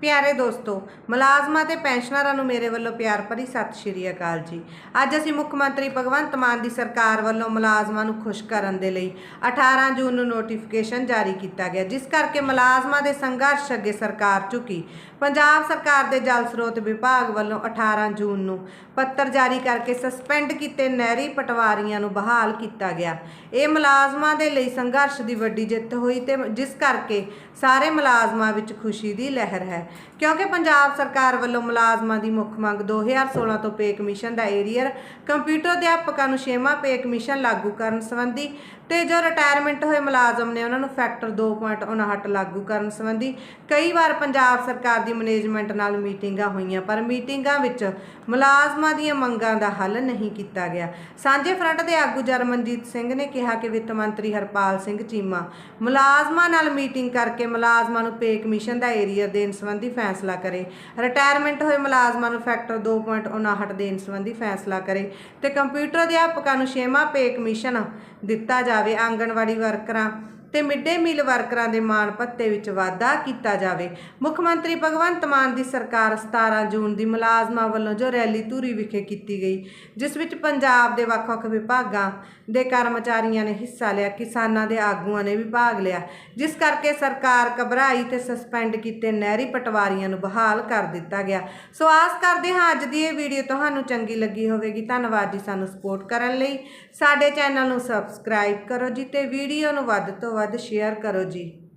ਪਿਆਰੇ ਦੋਸਤੋ, ਮੁਲਾਜ਼ਮਾਂ ਤੇ ਪੈਨਸ਼ਨਰਾਂ ਨੂੰ ਮੇਰੇ ਵੱਲੋਂ ਪਿਆਰ ਭਰੀ ਸਤਿ ਸ਼੍ਰੀ ਅਕਾਲ ਜੀ। ਅੱਜ ਅਸੀਂ ਮੁੱਖ ਮੰਤਰੀ ਭਗਵੰਤ ਮਾਨ ਦੀ ਸਰਕਾਰ ਵੱਲੋਂ ਮੁਲਾਜ਼ਮਾਂ ਨੂੰ ਖੁਸ਼ ਕਰਨ ਦੇ ਲਈ 18 ਜੂਨ ਨੂੰ ਨੋਟੀਫਿਕੇਸ਼ਨ ਜਾਰੀ ਕੀਤਾ ਗਿਆ, ਜਿਸ ਕਰਕੇ ਮੁਲਾਜ਼ਮਾਂ ਦੇ ਸੰਘਰਸ਼ ਅੱਗੇ ਸਰਕਾਰ ਝੁਕੀ। ਪੰਜਾਬ ਸਰਕਾਰ ਦੇ ਜਲ ਸਰੋਤ ਵਿਭਾਗ ਵੱਲੋਂ 18 ਜੂਨ ਨੂੰ ਪੱਤਰ ਜਾਰੀ ਕਰਕੇ ਸਸਪੈਂਡ ਕੀਤੇ ਨਹਿਰੀ ਪਟਵਾਰੀਆਂ ਨੂੰ ਬਹਾਲ ਕੀਤਾ ਗਿਆ। ਇਹ ਮੁਲਾਜ਼ਮਾਂ ਦੇ ਲਈ ਸੰਘਰਸ਼ ਦੀ ਵੱਡੀ ਜਿੱਤ ਹੋਈ ਤੇ ਜਿਸ ਕਰਕੇ ਸਾਰੇ ਮੁਲਾਜ਼ਮਾਂ ਵਿੱਚ ਖੁਸ਼ੀ ਦੀ ਲਹਿਰ ਹੈ। ਕਿਉਂਕਿ ਪੰਜਾਬ ਸਰਕਾਰ ਵੱਲੋਂ ਮੁਲਾਜ਼ਮਾਂ ਦੀ ਮੁੱਖ ਮੰਗ 2016 ਤੋਂ ਪੇ ਕਮਿਸ਼ਨ ਦਾ ਏਰੀਅਰ, ਕੰਪਿਊਟਰ ਅਧਿਆਪਕਾਂ ਨੂੰ ਛੇਵਾਂ ਪੇ ਕਮਿਸ਼ਨ ਲਾਗੂ ਕਰਨ ਸੰਬੰਧੀ ਤੇ ਜੋ ਰਿਟਾਇਰਮੈਂਟ ਹੋਏ ਮੁਲਾਜ਼ਮ ਨੇ ਉਹਨਾਂ ਨੂੰ ਫੈਕਟਰ 2.59 ਲਾਗੂ ਕਰਨ ਸੰਬੰਧੀ ਕਈ ਵਾਰ ਪੰਜਾਬ ਸਰਕਾਰ ਦੀ ਮੈਨੇਜਮੈਂਟ ਨਾਲ ਮੀਟਿੰਗਾਂ ਹੋਈਆਂ, ਪਰ ਮੀਟਿੰਗਾਂ ਵਿੱਚ ਮੁਲਾਜ਼ਮਾਂ ਦੀਆਂ ਮੰਗਾਂ ਦਾ ਹੱਲ ਨਹੀਂ ਕੀਤਾ ਗਿਆ। ਸਾਂਝੇ ਫਰੰਟ ਦੇ ਆਗੂ ਜਰਮਨਜੀਤ ਸਿੰਘ ਨੇ ਕਿਹਾ ਕਿ ਵਿੱਤ ਮੰਤਰੀ ਹਰਪਾਲ ਸਿੰਘ ਚੀਮਾ ਮੁਲਾਜ਼ਮਾਂ ਨਾਲ ਮੀਟਿੰਗ ਕਰਕੇ ਮੁਲਾਜ਼ਮਾਂ ਨੂੰ ਪੇ ਕਮਿਸ਼ਨ ਦਾ ਏਰੀਆ ਦੇਣ ਸੰਬੰਧੀ ਸੰਬੰਧੀ ਫੈਸਲਾ ਕਰੇ। ਰਿਟਾਇਰਮੈਂਟ ਹੋਏ ਮੁਲਾਜ਼ਮਾਂ ਨੂੰ ਫੈਕਟਰ 2.59 ਦੇਣ ਸੰਬੰਧੀ ਫੈਸਲਾ ਕਰੇ ਤੇ ਕੰਪਿਊਟਰ ਅਧਿਆਪਕਾਂ ਨੂੰ ਛੇਵਾਂ ਪੇ ਕਮਿਸ਼ਨ ਦਿੱਤਾ ਜਾਵੇ ਆਂਗਣਵਾੜੀ ਵਰਕਰਾਂ ਤੇ ਮਿਡ ਡੇ ਮੀਲ ਵਰਕਰਾਂ ਦੇ ਮਾਣ ਭੱਤੇ ਵਿੱਚ ਵਾਧਾ ਕੀਤਾ ਜਾਵੇ। ਮੁੱਖ ਮੰਤਰੀ ਭਗਵੰਤ ਮਾਨ ਦੀ ਸਰਕਾਰ 17 ਜੂਨ ਦੀ ਮੁਲਾਜ਼ਮਾਂ ਵੱਲੋਂ ਜੋ ਰੈਲੀ ਧੂਰੀ ਵਿਖੇ ਕੀਤੀ ਗਈ, ਜਿਸ ਵਿੱਚ ਪੰਜਾਬ ਦੇ ਵੱਖ-ਵੱਖ ਵਿਭਾਗਾਂ ਦੇ ਕਰਮਚਾਰੀਆਂ ਨੇ ਹਿੱਸਾ ਲਿਆ, ਕਿਸਾਨਾਂ ਦੇ ਆਗੂਆਂ ਨੇ ਵੀ ਭਾਗ ਲਿਆ, ਜਿਸ ਕਰਕੇ ਸਰਕਾਰ ਘਬਰਾਈ ਤੇ ਸਸਪੈਂਡ ਕੀਤੇ ਨਹਿਰੀ ਪਟਵਾਰੀਆਂ ਨੂੰ ਬਹਾਲ ਕਰ ਦਿੱਤਾ ਗਿਆ। ਸੋ ਆਸ ਕਰਦੇ ਹਾਂ ਅੱਜ ਦੀ ਇਹ ਵੀਡੀਓ ਤੁਹਾਨੂੰ ਚੰਗੀ ਲੱਗੀ ਹੋਵੇਗੀ। ਧੰਨਵਾਦ ਜੀ ਸਾਨੂੰ ਸਪੋਰਟ ਕਰਨ ਲਈ। ਸਾਡੇ ਚੈਨਲ ਨੂੰ ਸਬਸਕ੍ਰਾਈਬ ਕਰੋ ਜੀ ਤੇ ਵੀਡੀਓ ਨੂੰ ਵੱਧ ਤੋਂ ਵੱਧ ਸ਼ੇਅਰ ਕਰੋ ਜੀ।